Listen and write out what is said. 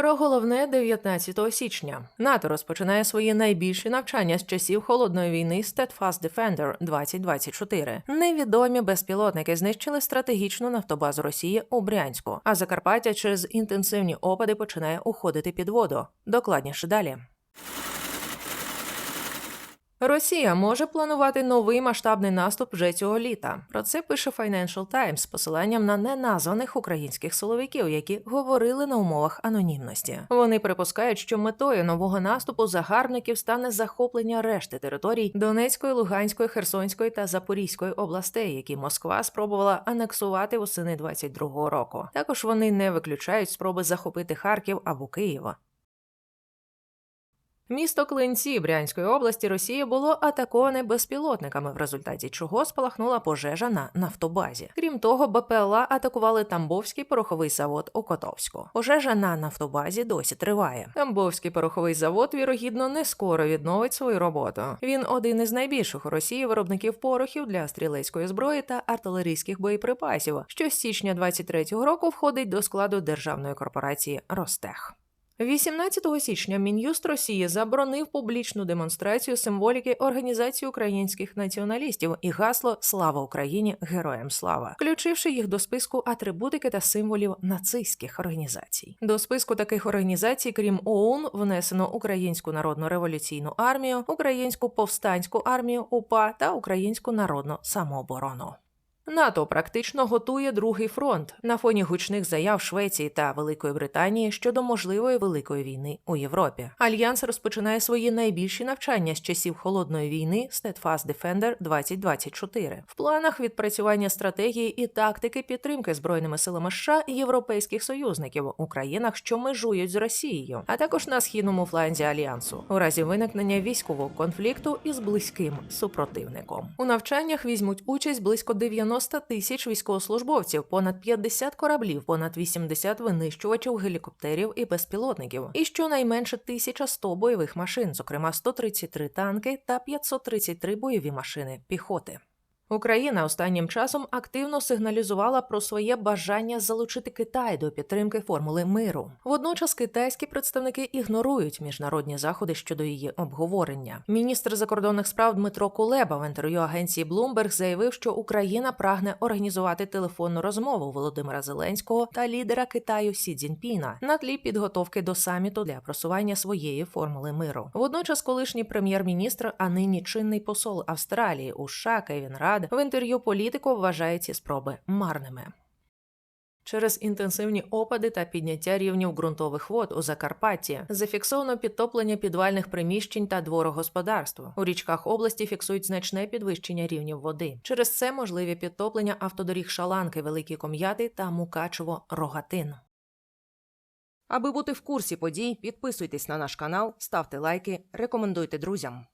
Про головне 19 січня НАТО розпочинає свої найбільші навчання з часів холодної війни Steadfast Defender 2024. Невідомі безпілотники знищили стратегічну нафтобазу Росії у Брянську, а Закарпаття через інтенсивні опади починає уходити під воду. Докладніше далі. Росія може планувати новий масштабний наступ вже цього літа. Про це пише Financial Times з посиланням на неназваних українських силовиків, які говорили на умовах анонімності. Вони припускають, що метою нового наступу загарбників стане захоплення решти територій Донецької, Луганської, Херсонської та Запорізької областей, які Москва спробувала анексувати восени 22-го року. Також вони не виключають спроби захопити Харків або Києва. Місто Клинці Брянської області Росії було атаковане безпілотниками, в результаті чого спалахнула пожежа на нафтобазі. Крім того, БПЛА атакували Тамбовський пороховий завод у Котовську. Пожежа на нафтобазі досі триває. Тамбовський пороховий завод, вірогідно, не скоро відновить свою роботу. Він один із найбільших у Росії виробників порохів для стрілецької зброї та артилерійських боєприпасів, що з січня 23-го року входить до складу державної корпорації Ростех. 18 січня Мін'юст Росії заборонив публічну демонстрацію символіки Організації українських націоналістів і гасло Слава Україні! Героям слава, включивши їх до списку атрибутики та символів нацистських організацій. До списку таких організацій, крім ОУН, внесено Українську народну революційну армію, Українську повстанську армію УПА та Українську народну самооборону. НАТО практично готує другий фронт на фоні гучних заяв Швеції та Великої Британії щодо можливої великої війни у Європі. Альянс розпочинає свої найбільші навчання з часів холодної війни Steadfast Defender 2024. В планах відпрацювання стратегії і тактики підтримки збройними силами США і європейських союзників у країнах, що межують з Росією, а також на східному фланзі альянсу, у разі виникнення військового конфлікту із близьким супротивником. У навчаннях візьмуть участь близько 90 тисяч військовослужбовців, понад 50 кораблів, понад 80 винищувачів, гелікоптерів і безпілотників, і щонайменше 1100 бойових машин, зокрема 133 танки та 533 бойові машини піхоти. Україна останнім часом активно сигналізувала про своє бажання залучити Китай до підтримки формули миру. Водночас китайські представники ігнорують міжнародні заходи щодо її обговорення. Міністр закордонних справ Дмитро Кулеба в інтерв'ю агенції Bloomberg заявив, що Україна прагне організувати телефонну розмову Володимира Зеленського та лідера Китаю Сі Цзіньпіна на тлі підготовки до саміту для просування своєї формули миру. Водночас, колишній прем'єр-міністр, а нині чинний посол Австралії у США Кевін Рад в інтерв'ю політику вважає ці спроби марними. Через інтенсивні опади та підняття рівнів ґрунтових вод у Закарпатті зафіксовано підтоплення підвальних приміщень та дворогосподарств. У річках області фіксують значне підвищення рівнів води. Через це можливі підтоплення автодоріг Шаланки, Великі Ком'яти та Мукачево Рогатин. Аби бути в курсі подій, підписуйтесь на наш канал, ставте лайки, рекомендуйте друзям.